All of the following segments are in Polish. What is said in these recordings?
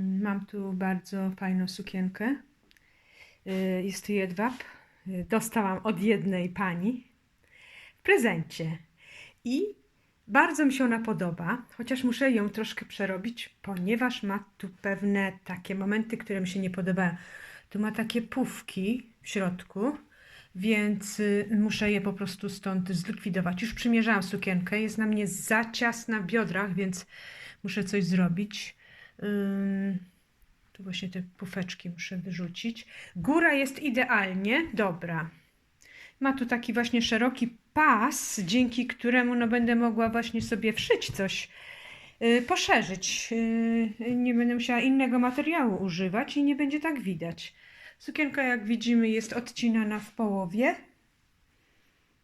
Mam tu bardzo fajną sukienkę. Y, Jest to jedwab. Y, Dostałam od jednej pani w prezencie. I bardzo mi się ona podoba, chociaż muszę ją troszkę przerobić, ponieważ ma tu pewne takie momenty, które mi się nie podobają. Tu ma takie pufki w środku, więc y, muszę je po prostu stąd zlikwidować. Już przymierzałam sukienkę, jest na mnie za ciasna w biodrach, więc muszę coś zrobić. Tu właśnie te pufeczki muszę wyrzucić. Góra jest idealnie dobra. Ma tu taki właśnie szeroki pas, dzięki któremu no, będę mogła właśnie sobie wszyć coś, yy, poszerzyć. Yy, nie będę musiała innego materiału używać i nie będzie tak widać. Sukienka, jak widzimy, jest odcinana w połowie.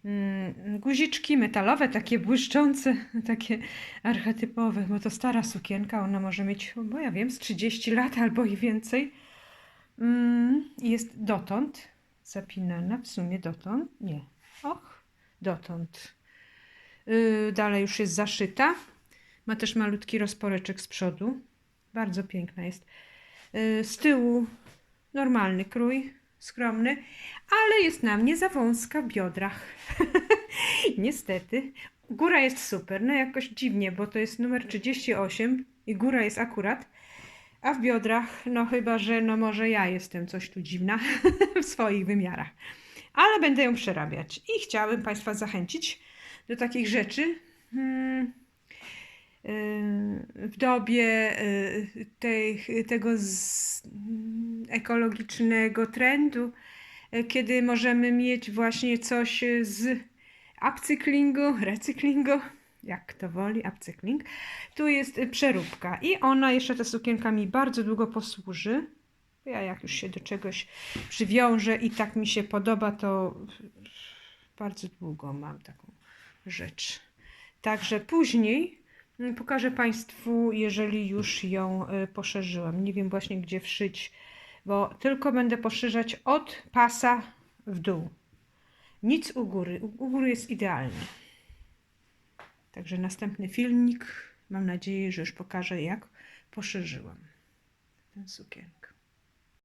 Mm, Guziczki metalowe, takie błyszczące, takie archetypowe, bo to stara sukienka, ona może mieć, bo ja wiem, z 30 lat albo i więcej. Mm, Jest dotąd zapinana, w sumie dotąd, nie, och, dotąd. Yy, Dalej już jest zaszyta. Ma też malutki rozporeczek z przodu. Bardzo piękna jest. Yy, Z tyłu normalny krój, skromny, ale jest na mnie za wąska w biodrach. Niestety. Góra jest super, no jakoś dziwnie, bo to jest numer 38 i góra jest akurat, a w biodrach, no chyba, że no może ja jestem coś tu dziwna w swoich wymiarach. Ale będę ją przerabiać i chciałabym Państwa zachęcić do takich rzeczy. Hmm, yy, w dobie yy, tej, tego mm, ekologicznego trendu, kiedy możemy mieć właśnie coś z upcyklingu, recyklingu, jak kto woli, upcykling. Tu jest y, przeróbka i ona, jeszcze ta sukienka mi bardzo długo posłuży. Ja jak już się do czegoś przywiążę i tak mi się podoba, to bardzo długo mam taką rzecz. Także później pokażę Państwu, jeżeli już ją poszerzyłam. Nie wiem właśnie gdzie wszyć, bo tylko będę poszerzać od pasa w dół. Nic u góry. U góry jest idealnie. Także następny filmik. Mam nadzieję, że już pokażę, jak poszerzyłam tę sukienkę.